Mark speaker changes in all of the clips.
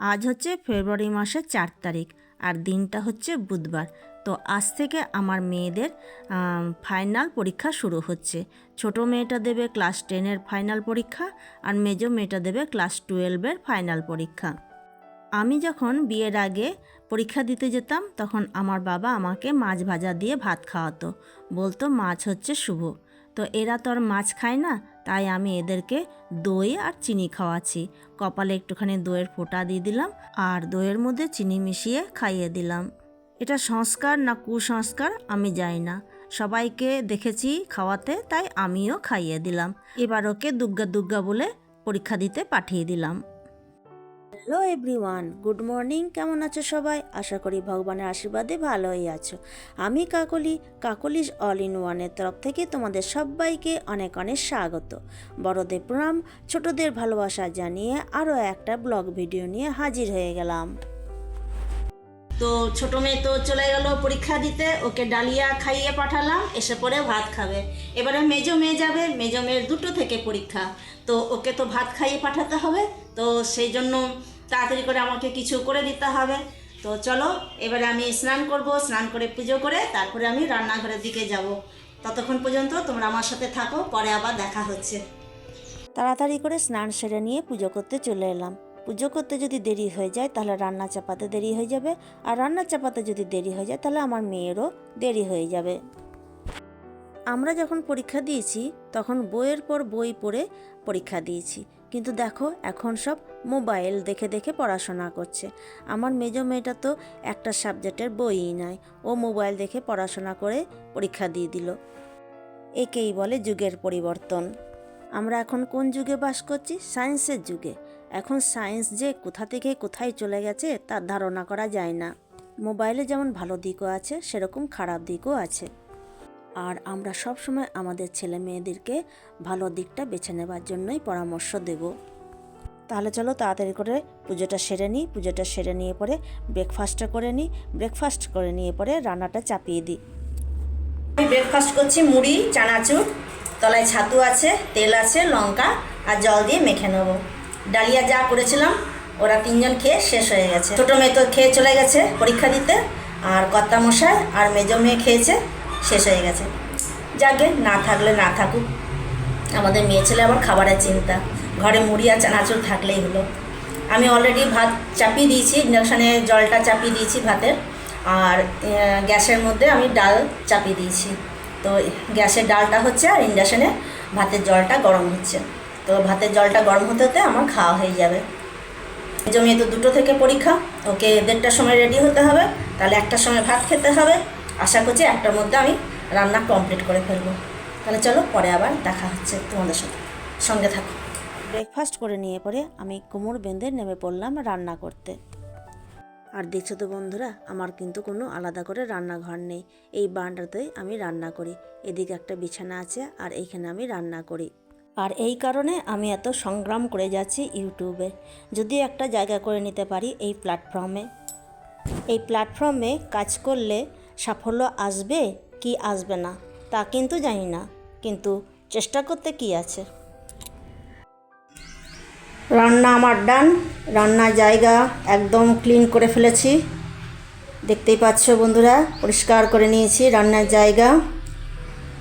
Speaker 1: আজ হচ্ছে ফেব্রুয়ারি মাসের চার তারিখ আর দিনটা হচ্ছে বুধবার। তো আজ থেকে আমার মেয়েদের ফাইনাল পরীক্ষা শুরু হচ্ছে। ছোট মেয়েটা দেবে ক্লাস টেনের ফাইনাল পরীক্ষা আর মেজো মেয়েটা দেবে ক্লাস টুয়েলভের ফাইনাল পরীক্ষা। আমি যখন বিয়ের আগে পরীক্ষা দিতে যেতাম, তখন আমার বাবা আমাকে মাছ ভাজা দিয়ে ভাত খাওয়াতো। বলতো, মাছ হচ্ছে শুভ। তো এরা তো আর মাছ খায় না তাই আমি এদেরকে দই আর চিনি খাওয়াচ্ছি। কপালে একটুখানি দইয়ের ফোঁটা দিয়ে দিলাম আর দইয়ের মধ্যে চিনি মিশিয়ে খাইয়ে দিলাম। এটা সংস্কার না কুসংস্কার আমি জানি না। সবাইকে দেখেছি খাওয়াতে, তাই আমিও খাইয়ে দিলাম। এবার ওকে দুগ্গা দুগ্গা বলে পরীক্ষা দিতে পাঠিয়ে দিলাম। হ্যালো এভরিওয়ান, গুড মর্নিং, কেমন আছো সবাই? আশা করি ভগবানের আশীর্বাদে ভালোই আছো। আমি কাকলি কাকলিস অল ইন ওয়ানের তরফ থেকে তোমাদের সবাইকে অনেক অনেক স্বাগত। বড়দের প্রণাম, ছোটদের ভালোবাসা জানিয়ে আরও একটা ব্লগ ভিডিও নিয়ে হাজির হয়ে গেলাম। তো ছোট মেয়ে তো চলে গেল পরীক্ষা দিতে, ওকে ডালিয়া খাইয়ে পাঠালাম, এসে পরে ভাত খাবে। এবারে মেজো মেয়ে যাবে, মেজো মেয়ের দুটো থেকে পরীক্ষা। তো ওকে তো ভাত খাইয়ে পাঠাতে হবে, তো সেই জন্য তাড়াতাড়ি করে আমাকে কিছু করে দিতে হবে। তো চলো, এবারে আমি স্নান করব, স্নান করে পুজো করে তারপরে আমি রান্নাঘরের দিকে যাব। ততক্ষণ পর্যন্ত তোমরা আমার সাথে থাকো, পরে আবার দেখা হচ্ছে। তাড়াতাড়ি করে স্নান সেরে নিয়ে পুজো করতে চলে এলাম। পুজো করতে যদি দেরি হয়ে যায়, তাহলে রান্না চাপাতে দেরি হয়ে যাবে। আর রান্না চাপাতে যদি দেরি হয়ে যায়, তাহলে আমার মেয়েরও দেরি হয়ে যাবে। আমরা যখন পরীক্ষা দিয়েছি, তখন বইয়ের পর বই পড়ে পরীক্ষা দিয়েছি। কিন্তু দেখো, এখন সব মোবাইল দেখে দেখে পড়াশোনা করছে। আমার মেজো মেয়েটা তো একটা সাবজেক্টের বইই নাই। ও মোবাইল দেখে পড়াশোনা করে পরীক্ষা দিয়ে দিল। একেই বলে যুগের পরিবর্তন। আমরা এখন কোন যুগে বাস করছি? সায়েন্সের যুগে। এখন সায়েন্স যে কোথা থেকে কোথায় চলে গেছে তার ধারণা করা যায় না। মোবাইলে যেমন ভালো দিকও আছে, সেরকম খারাপ দিকও আছে। আর আমরা সব সময় আমাদের ছেলে মেয়েদেরকে ভালো দিকটা বেছে নেবার জন্যই পরামর্শ দেব। তাহলে চলো তাড়াতাড়ি করে পুজোটা সেরে নিই। পুজোটা সেরে নিয়ে পরে ব্রেকফাস্টটা করে নিই। ব্রেকফাস্ট করে নিয়ে পরে রান্নাটা চাপিয়ে দিই। আমি ব্রেকফাস্ট করছি মুড়ি, চানাচুর, তলায় ছাতু আছে, তেল আছে, লঙ্কা আর জল দিয়ে মেখে নেব। ডালিয়া যা করেছিলাম, ওরা তিনজন খেয়ে শেষ হয়ে গেছে। ছোটো মেয়ে তো খেয়ে চলে গেছে পরীক্ষা দিতে, আর কর্তা মশাই আর মেজো মেয়ে খেয়েছে, শেষ হয়ে গেছে। যাকে না থাকলে না থাকুক। আমাদের মেয়ে ছেলে আবার খাবারের চিন্তা। ঘরে মুড়ি আর চানাচুর থাকলেই হলো। আমি অলরেডি ভাত চাপিয়ে দিয়েছি, ইন্ডাকশানে জলটা চাপিয়ে দিয়েছি ভাতের, আর গ্যাসের মধ্যে আমি ডাল চাপিয়ে দিয়েছি। তো গ্যাসের ডালটা হচ্ছে আর ইন্ডাকশানে ভাতের জলটা গরম হচ্ছে। তো ভাতের জলটা গরম হতে হতে আমার খাওয়া হয়ে যাবে। জমিয়ে তো দুটো থেকে পরীক্ষা, ওকে দেড়টার সময় রেডি হতে হবে, তাহলে একটার সময় ভাত খেতে হবে। আশা করছি একটার মধ্যে আমি রান্না কমপ্লিট করে ফেলব। তাহলে চলো পরে আবার দেখা হচ্ছে তোমাদের সাথে। সঙ্গে থাকো। ব্রেকফাস্ট করে নিয়ে পরে আমি কোমর বেঁধে নেমে পড়লাম রান্না করতে। আর দেখছ তো বন্ধুরা, আমার কিন্তু কোনো আলাদা করে রান্নাঘর নেই। এই বারান্দাতেই আমি রান্না করি। এদিকে একটা বিছানা আছে আর এইখানে আমি রান্না করি। আর এই কারণে আমি এত সংগ্রাম করে যাচ্ছি ইউটিউবে। যদি একটা জায়গা করে নিতে পারি এই প্ল্যাটফর্মে। এই প্ল্যাটফর্মে কাজ করলে সাফল্য আসবে কি আসবে না তা কিন্তু জানি না। কিন্তু চেষ্টা করতে কি আছে? রান্না আমার ডান, রান্নার জায়গা একদম ক্লিন করে ফেলেছি। দেখতেই পাচ্ছ বন্ধুরা, পরিষ্কার করে নিয়েছি রান্নার জায়গা।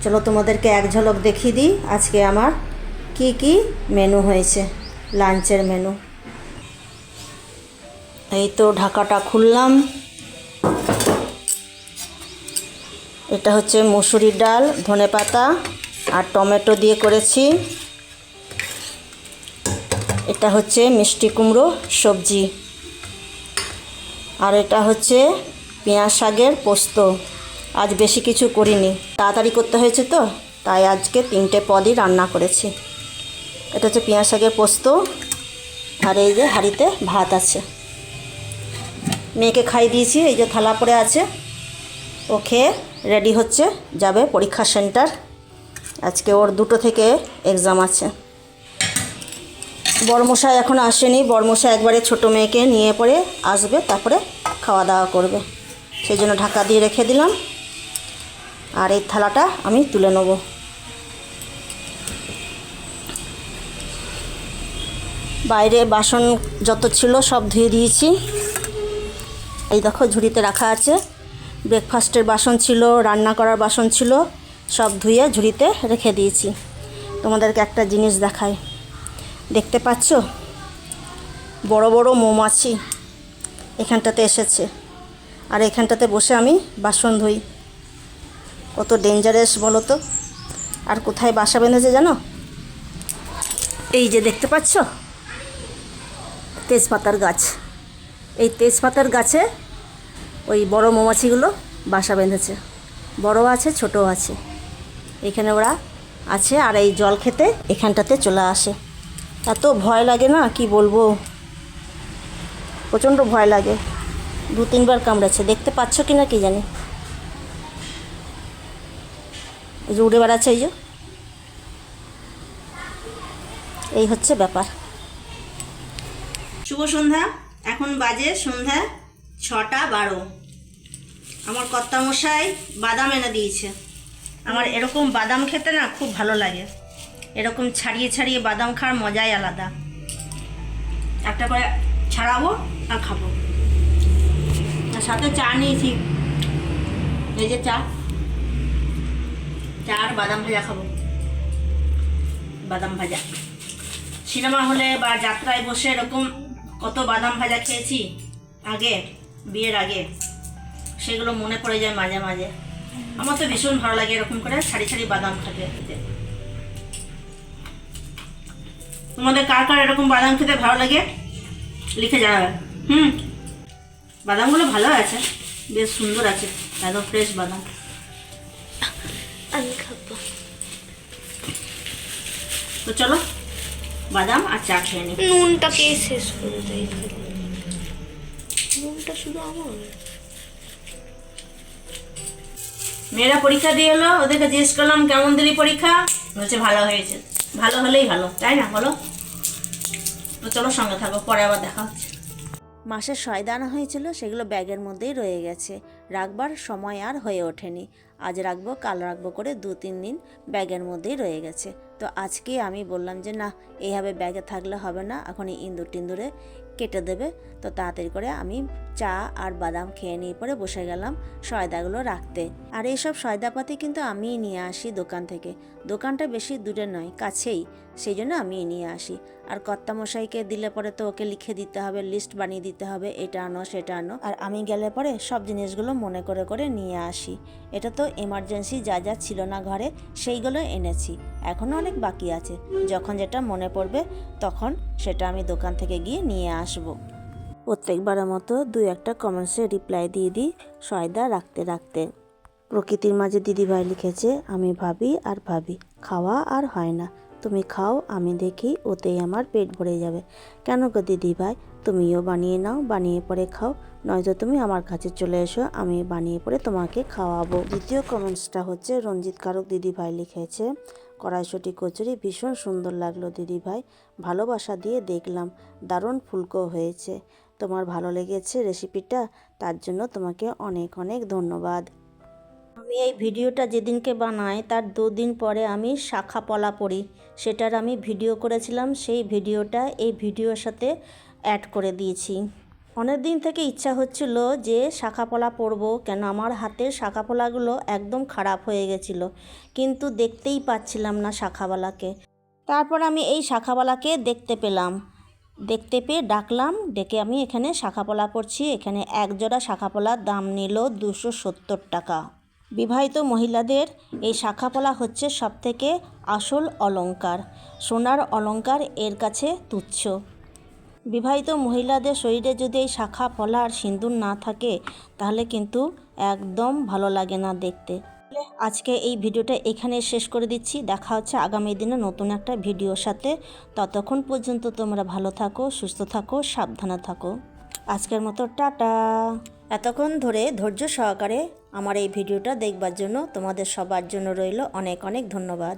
Speaker 1: চলো তোমাদেরকে এক ঝলক দেখিয়ে দিই, আজকে আমার কি কি মেনু হয়েছে, লাঞ্চের মেনু এই তো ঢাকাটা খুললাম। এটা হচ্ছে মুসুরির ডাল ধনে পাতা আর টমেটো দিয়ে করেছি। এটা হচ্ছে মিষ্টি কুমড়ো সবজি। আর এটা হচ্ছে পেঁয়াজ শাকের পোস্ত। আজ বেশি কিছু করিনি। তাড়াতাড়ি করতে হয়েছে তো, তাই আজকে তিনটে পদই রান্না করেছি। এটা হচ্ছে পেঁয়াজ শাকের পোস্ত, আর এই যে হাঁড়িতে ভাত আছে। মেয়েকে খাই দিয়েছি, এই যে থালা পড়ে আছে। ও খেয়ে রেডি হচ্ছে, যাবে পরীক্ষা সেন্টার। আজকে ওর দুটো থেকে এক্সাম আছে। বড়মশাই এখন আসেনি। বড়মশাই একবারে ছোটো মেয়েকে নিয়ে পরে আসবে, তারপরে খাওয়া দাওয়া করবে। সেই জন্য ঢাকা দিয়ে রেখে দিলাম। আর এই থালাটা আমি তুলে নেব। বাইরে বাসন যত ছিল সব ধুয়ে দিয়েছি। এই দেখো ঝুড়িতে রাখা আছে। ব্রেকফাস্টের বাসন ছিল, রান্না করার বাসন ছিল, সব ধুয়ে ঝুড়িতে রেখে দিয়েছি। তোমাদেরকে একটা জিনিস দেখাই। দেখতে পাচ্ছ? বড় বড় মৌমাছি এখানটাতে এসেছে। আর এখানটাতে বসে আমি বাসন ধুই। কত ডেঞ্জারাস বলো তো আর কোথায় বাসা বেঁধেছে জানো? এই যে দেখতে পাচ্ছ? তেজপাতার গাছ। এই তেজপাতার গাছে ওই বড় মৌমাছিগুলো বাসা বেঁধেছে। বড় আছে, ছোটও আছে। এখানে ওরা আছে আর এই জল খেতে এখানটাতে চলে আসে। এত ভয় লাগে না, কি বলব? প্রচণ্ড ভয় লাগে। দু তিনবার কামড়েছে দেখতে পাচ্ছ কি না কি জানি? যে উড়ে বেড়াচ্ছে এই যে। এই হচ্ছে ব্যাপার। শুভ সন্ধ্যা, এখন বাজে সন্ধ্যা ছটা বারো। আমার কর্তামশাই বাদাম এনে দিয়েছে। আমার এরকম বাদাম খেতে না খুব ভালো লাগে। এরকম ছাড়িয়ে ছাড়িয়ে বাদাম খাওয়ার মজাই আলাদা। একটা করে ছাড়াবো আর খাব। আর সাথে চা নিয়েছি। এই যে চা। চা আর বাদাম ভাজা খাব। বাদাম ভাজা। সিনেমা হলে বা যাত্রায় বসে এরকম কত বাদাম ভাজা খেয়েছি আগে, বিয়ের আগে, সেগুলো মনে পড়ে যায় মাঝে মাঝে। আমার তো ভীষণ ভালো লাগে এরকম করে ছাড়ি ছাড়ি বাদাম খেতে। তোমাদের কার কার এরকম বাদাম খেতে ভালো লাগে? লিখে জানাবে। হুম? বাদামগুলো ভালো আছে বেশ সুন্দর আছে একদম ফ্রেশ বাদাম।
Speaker 2: আমি খাব।
Speaker 1: তো চলো বাদাম আর চা খেয়ে নিই
Speaker 2: নুনটাকে শেষ করে দেয় নুনটা শুধু আমার?
Speaker 1: মেয়েরা পরীক্ষা দিয়ে এলো ওদেরকে জিজ্ঞেস করলাম কেমন দিলি পরীক্ষা? বলছে ভালো হয়েছে। ভালো হলেই ভালো, তাই না বলো? তো চলো সঙ্গে থাকো, পরে আবার দেখা হচ্ছে। মাসের শয়দানা হয়েছিল, সেগুলো ব্যাগের মধ্যেই রয়ে গেছে। রাখবার সময় আর হয়ে ওঠেনি। আজ রাখব, কাল রাখব করে দু তিন দিন ব্যাগের মধ্যেই রয়ে গেছে। তো আজকে আমি বললাম যে, না এইভাবে ব্যাগে থাকলে হবে না। এখন ইন্দুর টিন্দুরে কেটে দেবে। তো তাড়াতাড়ি করে আমি চা আর বাদাম খেয়ে নিয়ে পরে বসে গেলাম সয়দাগুলো রাখতে। আর এইসব সয়দাপাতি কিন্তু আমিই নিয়ে আসি দোকান থেকে। দোকানটা বেশি দূরে নয়, কাছেই। সেই জন্য আমি নিয়ে আসি। আর কর্তামশাইকে দিলে পরে তো ওকে লিখে দিতে হবে, লিস্ট বানিয়ে দিতে হবে, এটা আনো, সেটা আনো। আর আমি গেলে পরে সব জিনিসগুলো মনে করে করে নিয়ে আসি। এটা তো এমার্জেন্সি যা যা ছিল না ঘরে, সেইগুলো এনেছি। এখনও অনেক বাকি আছে। যখন যেটা মনে পড়বে, তখন সেটা আমি দোকান থেকে গিয়ে নিয়ে আসব। প্রত্যেকবারের মতো দু একটা কমেন্টসে রিপ্লাই দিয়ে দিই, সয়দা রাখতে রাখতে। প্রকৃতির মাঝে দিদিভাই লিখেছে, আমি ভাবি আর ভাবি, খাওয়া আর হয় না। তুমি খাও, আমি দেখি ওতেই আমার পেট ভরে যাবে। কেন গো দিদিভাই তুমিও বানিয়ে নাও, বানিয়ে পরে খাও। নয়তো তুমি আমার কাছে চলে এসো, আমি বানিয়ে পরে তোমাকে খাওয়াবো। দ্বিতীয় কমেন্টসটা হচ্ছে, রঞ্জিত কারক দিদিভাই লিখেছে, কড়াইশুটি কচুরি ভীষণ সুন্দর লাগল দিদিভাই ভালোবাসা দিয়ে দেখলাম, দারুণ ফুলকো হয়েছে। তোমার ভালো লেগেছে রেসিপিটা, তার জন্য তোমাকে অনেক অনেক ধন্যবাদ। আমি এই ভিডিওটা যেদিনকে বানাই, তার দুদিন পরে আমি শাখা পলা পড়ি সেটার আমি ভিডিও করেছিলাম, সেই ভিডিওটা এই ভিডিওর সাথে অ্যাড করে দিয়েছি। অনেক দিন থেকে ইচ্ছা হচ্ছিল যে শাখা পলা পরবো, কেন আমার হাতের শাখা পলাগুলো একদম খারাপ হয়ে গেছিল, কিন্তু দেখতেই পাচ্ছিলাম না শাখাওয়ালাকে তারপর আমি এই শাখাওয়ালাকে দেখতে পেলাম। দেখতে পেয়ে ডাকলাম, ডেকে আমি এখানে শাখাপলা পড়ছি এখানে এক জোড়া শাখাপলার দাম নিল দুশো সত্তর টাকা। বিবাহিত মহিলাদের এই শাখাপলা হচ্ছে সবথেকে আসল অলংকার সোনার অলঙ্কার এর কাছে তুচ্ছ। বিবাহিত মহিলাদের শরীরে যদি এই শাখা পলা আর সিঁদুর না থাকে, তাহলে কিন্তু একদম ভালো লাগে না দেখতে। আজকে এই ভিডিওটা এখানে শেষ করে দিচ্ছি। দেখা হচ্ছে আগামী দিনে নতুন একটা ভিডিওর সাথে। ততক্ষণ পর্যন্ত তোমরা ভালো থাকো, সুস্থ থাকো, সাবধানে থাকো। আজকের মতো টাটা। এতক্ষণ ধরে ধৈর্য সহকারে আমার এই ভিডিওটা দেখবার জন্য তোমাদের সবার জন্য রইল অনেক অনেক ধন্যবাদ।